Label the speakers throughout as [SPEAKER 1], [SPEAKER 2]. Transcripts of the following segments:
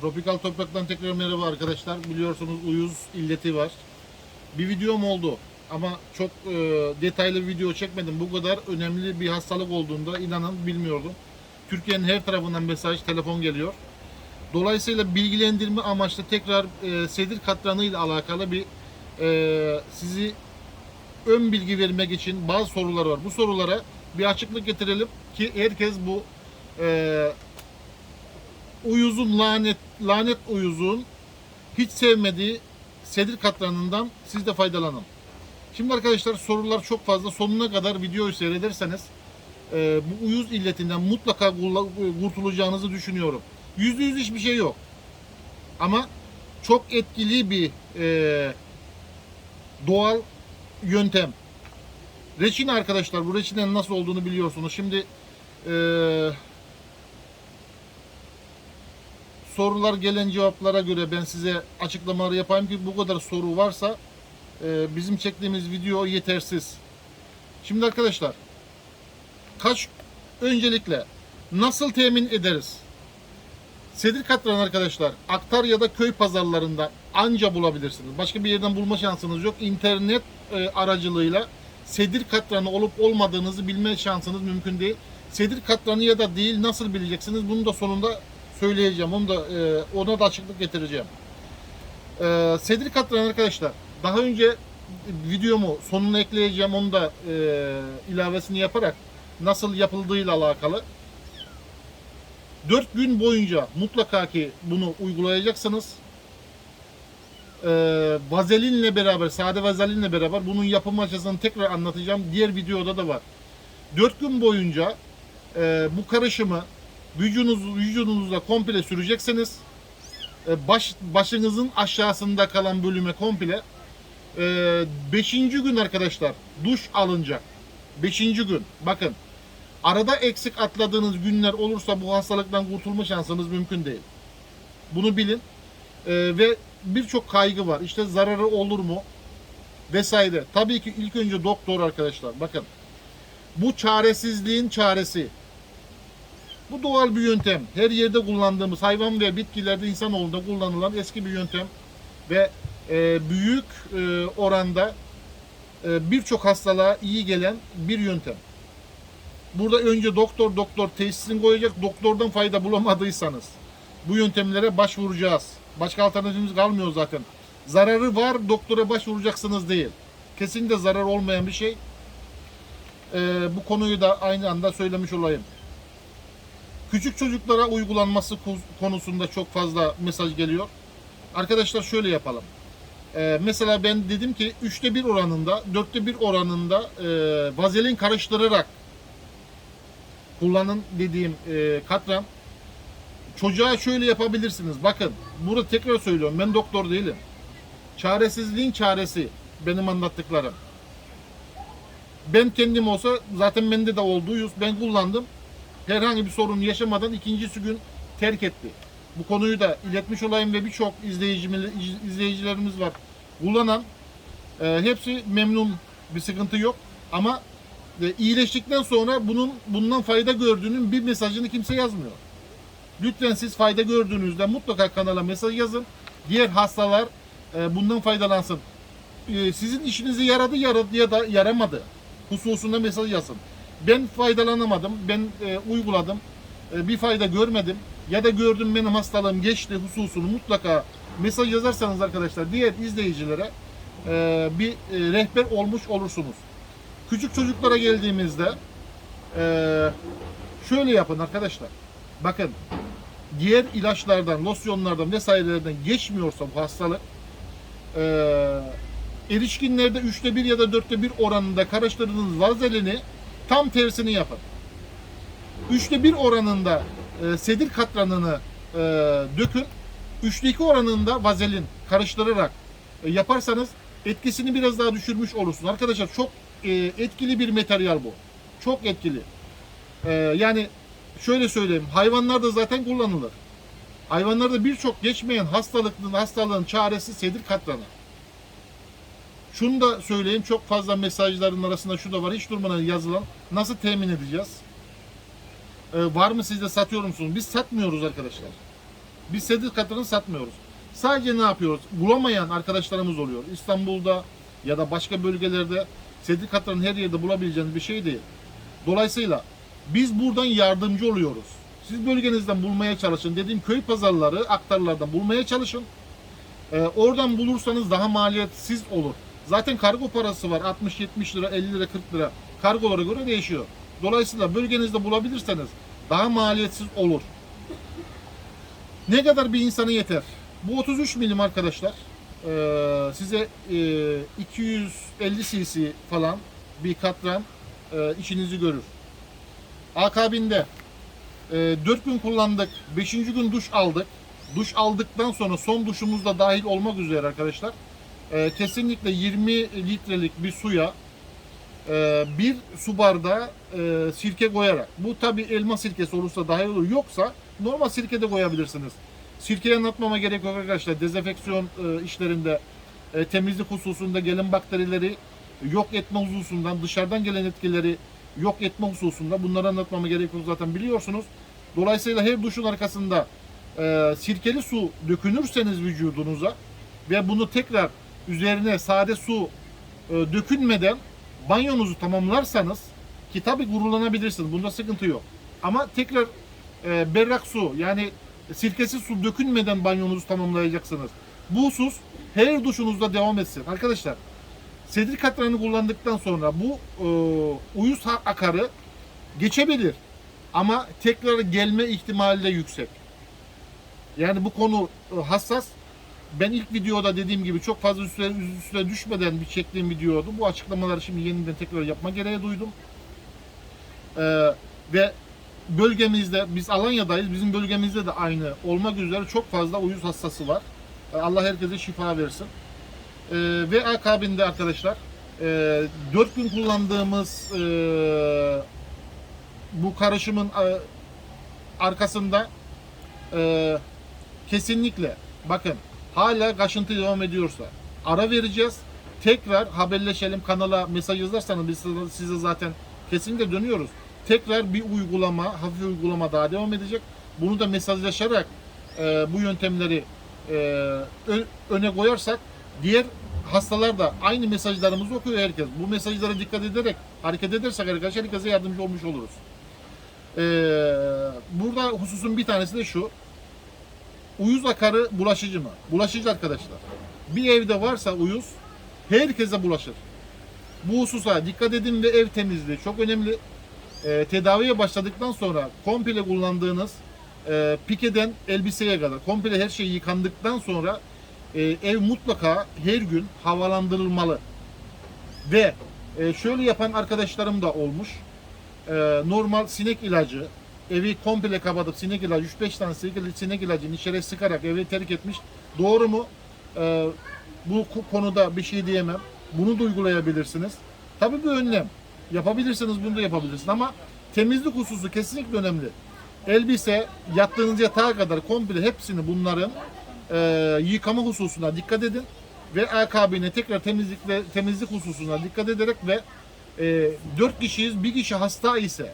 [SPEAKER 1] Tropikal Toprak'tan tekrar merhaba arkadaşlar. Biliyorsunuz uyuz illeti var. Bir videom oldu ama çok e, detaylı video çekmedim. Bu kadar önemli bir hastalık olduğunda inanın bilmiyordum. Türkiye'nin her tarafından mesaj, telefon geliyor. Dolayısıyla bilgilendirme amaçlı tekrar e, sedir katranı ile alakalı bir e, sizi ön bilgi vermek için bazı sorular var. Bu sorulara bir açıklık getirelim ki herkes bu e, uyuzun lanet lanet uyuzun hiç sevmediği sedir katranından siz de faydalanın. Şimdi arkadaşlar sorular çok fazla. Sonuna kadar videoyu seyrederseniz e, bu uyuz illetinden mutlaka kurtulacağınızı düşünüyorum. Yüzde yüz hiçbir şey yok. Ama çok etkili bir e, doğal yöntem. Reçine arkadaşlar bu reçinenin nasıl olduğunu biliyorsunuz. Şimdi e, sorular gelen cevaplara göre ben size açıklamaları yapayım ki bu kadar soru varsa e, bizim çektiğimiz video yetersiz. Şimdi arkadaşlar kaç öncelikle nasıl temin ederiz? Sedir katran arkadaşlar aktar ya da köy pazarlarında anca bulabilirsiniz. Başka bir yerden bulma şansınız yok. İnternet e, aracılığıyla sedir katranı olup olmadığınızı bilme şansınız mümkün değil. Sedir katranı ya da değil nasıl bileceksiniz? Bunu da sonunda söyleyeceğim. Onu da e, ona da açıklık getireceğim. E, sedir katranı arkadaşlar daha önce videomu sonuna ekleyeceğim. Onu da e, ilavesini yaparak nasıl yapıldığıyla alakalı. 4 gün boyunca mutlaka ki bunu uygulayacaksınız. Ee, vazelinle beraber, sade vazelinle beraber bunun yapım açısını tekrar anlatacağım. Diğer videoda da var. 4 gün boyunca e, bu karışımı vücudunuz, vücudunuzda komple süreceksiniz. E, baş, başınızın aşağısında kalan bölüme komple. 5. gün arkadaşlar duş alınacak. 5. gün. Bakın arada eksik atladığınız günler olursa bu hastalıktan kurtulma şansınız mümkün değil. Bunu bilin. Ee, ve birçok kaygı var. İşte zararı olur mu? Vesaire. Tabii ki ilk önce doktor arkadaşlar. Bakın. Bu çaresizliğin çaresi. Bu doğal bir yöntem. Her yerde kullandığımız hayvan ve bitkilerde insanoğlunda kullanılan eski bir yöntem. Ve e, büyük e, oranda e, birçok hastalığa iyi gelen bir yöntem. Burada önce doktor doktor teşhisini koyacak. Doktordan fayda bulamadıysanız bu yöntemlere başvuracağız. Başka alternatifimiz kalmıyor zaten. Zararı var doktora başvuracaksınız değil. Kesinlikle zarar olmayan bir şey. Ee, bu konuyu da aynı anda söylemiş olayım. Küçük çocuklara uygulanması ko- konusunda çok fazla mesaj geliyor. Arkadaşlar şöyle yapalım. Ee, mesela ben dedim ki üçte bir oranında, dörtte bir oranında e, vazelin karıştırarak kullanın dediğim e, katran. Çocuğa şöyle yapabilirsiniz. Bakın burada tekrar söylüyorum ben doktor değilim. Çaresizliğin çaresi benim anlattıklarım. Ben kendim olsa zaten bende de olduğu yüz ben kullandım. Herhangi bir sorun yaşamadan ikincisi gün terk etti. Bu konuyu da iletmiş olayım ve birçok izleyicilerimiz var. Kullanan e, hepsi memnun bir sıkıntı yok. Ama e, iyileştikten sonra bunun bundan fayda gördüğünün bir mesajını kimse yazmıyor. Lütfen siz fayda gördüğünüzde mutlaka kanala mesaj yazın. Diğer hastalar e, bundan faydalansın. E, sizin işinize yaradı, yaradı ya da yaramadı hususunda mesaj yazın. Ben faydalanamadım, ben e, uyguladım, e, bir fayda görmedim ya da gördüm benim hastalığım geçti hususunu mutlaka mesaj yazarsanız arkadaşlar diğer izleyicilere e, bir e, rehber olmuş olursunuz. Küçük çocuklara geldiğimizde eee, şöyle yapın arkadaşlar. Bakın diğer ilaçlardan, losyonlardan vesairelerden geçmiyorsa bu hastalık eee erişkinlerde üçte bir ya da dörtte bir oranında karıştırdığınız vazelini tam tersini yapın. Üçte bir oranında eee, sedir katranını eee, dökün. Üçte iki oranında vazelin karıştırarak e, yaparsanız etkisini biraz daha düşürmüş olursunuz. Arkadaşlar çok e, etkili bir materyal bu. Çok etkili. E, yani şöyle söyleyeyim. Hayvanlarda zaten kullanılır. Hayvanlarda birçok geçmeyen hastalıkın hastalığın çaresi sedir katranı. Şunu da söyleyeyim. Çok fazla mesajların arasında şu da var. Hiç durmadan yazılan. Nasıl temin edeceğiz? E, var mı sizde satıyor musunuz? Biz satmıyoruz arkadaşlar. Biz sedir katranı satmıyoruz. Sadece ne yapıyoruz? Bulamayan arkadaşlarımız oluyor. İstanbul'da ya da başka bölgelerde sedir katranın her yerde bulabileceğiniz bir şey değil. Dolayısıyla biz buradan yardımcı oluyoruz. Siz bölgenizden bulmaya çalışın. Dediğim köy pazarları, aktarlardan bulmaya çalışın. Ee, oradan bulursanız daha maliyetsiz olur. Zaten kargo parası var. 60-70 lira, 50 lira, 40 lira. Kargolara göre değişiyor. Dolayısıyla bölgenizde bulabilirseniz daha maliyetsiz olur. Ne kadar bir insana yeter? Bu 33 milim arkadaşlar. Ee, size e, 250 cc falan bir katran e, işinizi görür. Akabinde e, 4 gün kullandık. 5. gün duş aldık. Duş aldıktan sonra son duşumuz da dahil olmak üzere arkadaşlar. E, kesinlikle 20 litrelik bir suya e, bir su bardağı e, sirke koyarak. Bu tabi elma sirkesi olursa dahil olur. Yoksa normal sirke de koyabilirsiniz. Sirkeyi anlatmama gerek yok arkadaşlar. Dezenfeksiyon e, işlerinde, e, temizlik hususunda gelen bakterileri yok etme hususundan, dışarıdan gelen etkileri yok etme hususunda bunları anlatmama gerek yok zaten biliyorsunuz. Dolayısıyla her duşun arkasında e, sirkeli su dökünürseniz vücudunuza ve bunu tekrar üzerine sade su e, dökünmeden banyonuzu tamamlarsanız ki tabi gururlanabilirsiniz. Bunda sıkıntı yok. Ama tekrar e, berrak su yani sirkesiz su dökünmeden banyonuzu tamamlayacaksınız. Bu husus her duşunuzda devam etsin. Arkadaşlar sedir katranı kullandıktan sonra bu e, uyuz akarı geçebilir. Ama tekrar gelme ihtimali de yüksek. Yani bu konu e, hassas. Ben ilk videoda dediğim gibi çok fazla üstüne, üstüne düşmeden bir çektiğim videoydu. Bu açıklamaları şimdi yeniden tekrar yapma gereği duydum. Ee, ve bölgemizde, biz Alanya'dayız. Bizim bölgemizde de aynı olmak üzere çok fazla uyuz hastası var. Ee, Allah herkese şifa versin. Ee, ve akabinde arkadaşlar e, 4 gün kullandığımız e, bu karışımın e, arkasında e, kesinlikle bakın hala kaşıntı devam ediyorsa ara vereceğiz. Tekrar haberleşelim kanala mesaj yazarsanız biz size- zaten kesinlikle dönüyoruz. Tekrar bir uygulama, hafif uygulama daha devam edecek. Bunu da mesajlaşarak e, bu yöntemleri e, öne koyarsak diğer hastalar da aynı mesajlarımızı okuyor herkes. Bu mesajlara dikkat ederek hareket edersek arkadaşlar herkese yardımcı olmuş oluruz. Ee, burada hususun bir tanesi de şu. Uyuz akarı bulaşıcı mı? Bulaşıcı arkadaşlar. Bir evde varsa uyuz herkese bulaşır. Bu hususa dikkat edin ve ev temizliği çok önemli. Ee, tedaviye başladıktan sonra komple kullandığınız e, pikeden elbiseye kadar komple her şey yıkandıktan sonra e, ev mutlaka her gün havalandırılmalı. Ve e, şöyle yapan arkadaşlarım da olmuş. E, normal sinek ilacı, evi komple kapatıp sinek ilacı, 3-5 tane sinek ilacı, sinek ilacını içeri sıkarak evi terk etmiş. Doğru mu? E, bu ko- konuda bir şey diyemem. Bunu da uygulayabilirsiniz. Tabii bir önlem. Yapabilirsiniz bunu da yapabilirsiniz ama temizlik hususu kesinlikle önemli. Elbise, yattığınız yatağa kadar komple hepsini bunların e, yıkama hususuna dikkat edin ve akabine tekrar temizlikle temizlik hususuna dikkat ederek ve e, 4 kişiyiz bir kişi hasta ise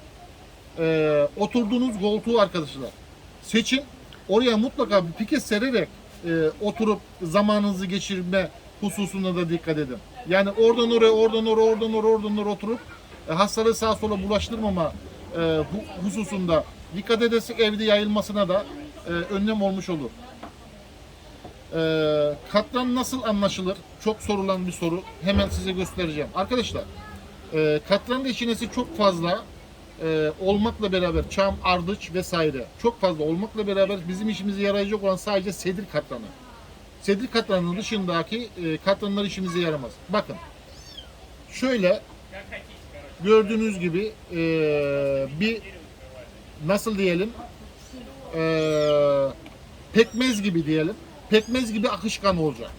[SPEAKER 1] e, oturduğunuz koltuğu arkadaşlar seçin oraya mutlaka bir pike sererek e, oturup zamanınızı geçirme hususuna da dikkat edin. Yani oradan oraya, oradan oraya, oradan oraya, oradan oraya oturup e, hastalığı sağa sola bulaştırmama e, hu- hususunda dikkat edersek evde yayılmasına da e, önlem olmuş olur. Ee, katran nasıl anlaşılır? Çok sorulan bir soru. Hemen size göstereceğim. Arkadaşlar, e, katran reçinesi çok fazla e, olmakla beraber çam, ardıç vesaire çok fazla olmakla beraber bizim işimize yarayacak olan sadece sedir katranı. Sedir katranının dışındaki e, katranlar işimize yaramaz. Bakın, şöyle gördüğünüz gibi e, bir nasıl diyelim e, pekmez gibi diyelim. Pekmez gibi akışkan olacak.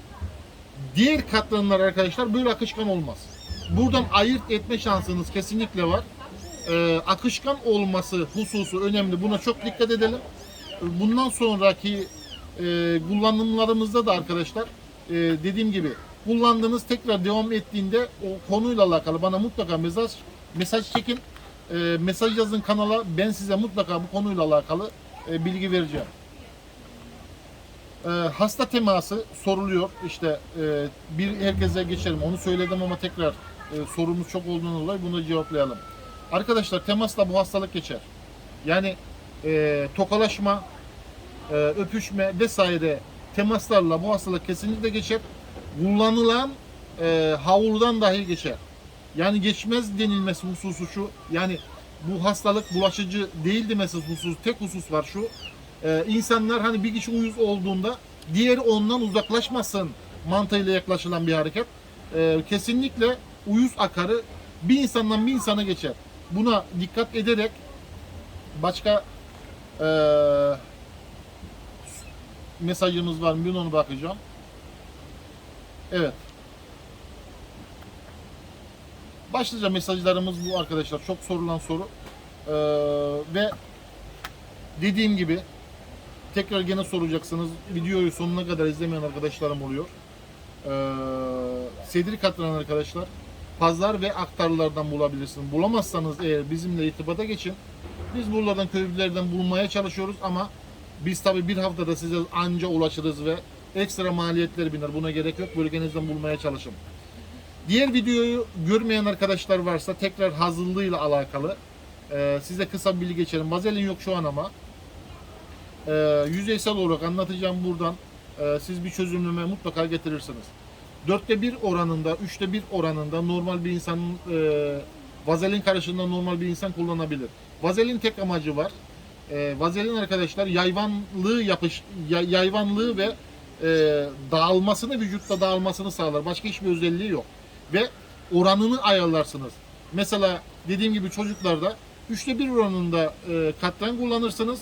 [SPEAKER 1] Diğer katranlar arkadaşlar böyle akışkan olmaz. Buradan ayırt etme şansınız kesinlikle var. E, akışkan olması hususu önemli. Buna çok dikkat edelim. Bundan sonraki e, kullanımlarımızda da arkadaşlar e, dediğim gibi kullandığınız tekrar devam ettiğinde o konuyla alakalı bana mutlaka mesaj mesaj çekin. E, mesaj yazın kanala. Ben size mutlaka bu konuyla alakalı e, bilgi vereceğim. Ee, hasta teması soruluyor. İşte e, bir herkese geçelim. Onu söyledim ama tekrar e, sorumuz çok olduğundan dolayı bunu cevaplayalım. Arkadaşlar temasla bu hastalık geçer. Yani e, tokalaşma, e, öpüşme vesaire temaslarla bu hastalık kesinlikle geçer. Kullanılan e, havludan dahi geçer. Yani geçmez denilmesi hususu şu. Yani bu hastalık bulaşıcı değil demesi husus. Tek husus var şu. E, insanlar hani bir kişi uyuz olduğunda diğeri ondan uzaklaşmasın mantığıyla yaklaşılan bir hareket. E, kesinlikle uyuz akarı bir insandan bir insana geçer. Buna dikkat ederek başka e, mesajımız var mı? Onu bakacağım. Evet. Başlıca mesajlarımız bu arkadaşlar. Çok sorulan soru. Ee, ve dediğim gibi tekrar gene soracaksınız. Videoyu sonuna kadar izlemeyen arkadaşlarım oluyor. Ee, Sedri Katran arkadaşlar. Pazar ve aktarlardan bulabilirsiniz. Bulamazsanız eğer bizimle irtibata geçin. Biz buralardan köylülerden bulmaya çalışıyoruz ama biz tabi bir haftada size anca ulaşırız ve ekstra maliyetler biner. Buna gerek yok. Bölgenizden bulmaya çalışın. Diğer videoyu görmeyen arkadaşlar varsa tekrar hazırlığıyla alakalı e, size kısa bir bilgi geçelim. Vazelin yok şu an ama e, yüzeysel olarak anlatacağım buradan. E, siz bir çözümleme mutlaka getirirsiniz. Dörtte bir oranında, üçte bir oranında normal bir insanın e, vazelin karışımında normal bir insan kullanabilir. Vazelin tek amacı var. E, vazelin arkadaşlar yayvanlığı yapış, yay- yayvanlığı ve e, dağılmasını vücutta dağılmasını sağlar. Başka hiçbir özelliği yok. Ve oranını ayarlarsınız. Mesela dediğim gibi çocuklarda üçte bir oranında e, katran kullanırsınız.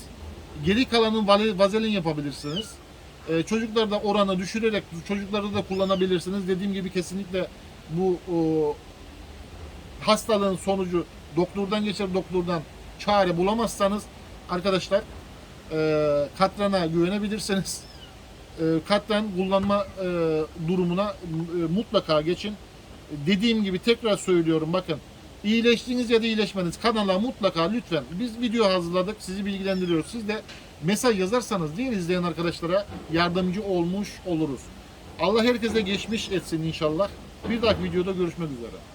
[SPEAKER 1] Geri kalanın vazelin yapabilirsiniz. E, çocuklarda oranı düşürerek çocukları da kullanabilirsiniz. Dediğim gibi kesinlikle bu o, hastalığın sonucu doktordan geçer doktordan çare bulamazsanız arkadaşlar e, katrana güvenebilirsiniz. E, katran kullanma e, durumuna e, mutlaka geçin. Dediğim gibi tekrar söylüyorum bakın iyileştiniz ya da iyileşmediniz kanala mutlaka lütfen biz video hazırladık sizi bilgilendiriyoruz. Siz de mesaj yazarsanız diğer izleyen arkadaşlara yardımcı olmuş oluruz. Allah herkese geçmiş etsin inşallah. Bir dahaki videoda görüşmek üzere.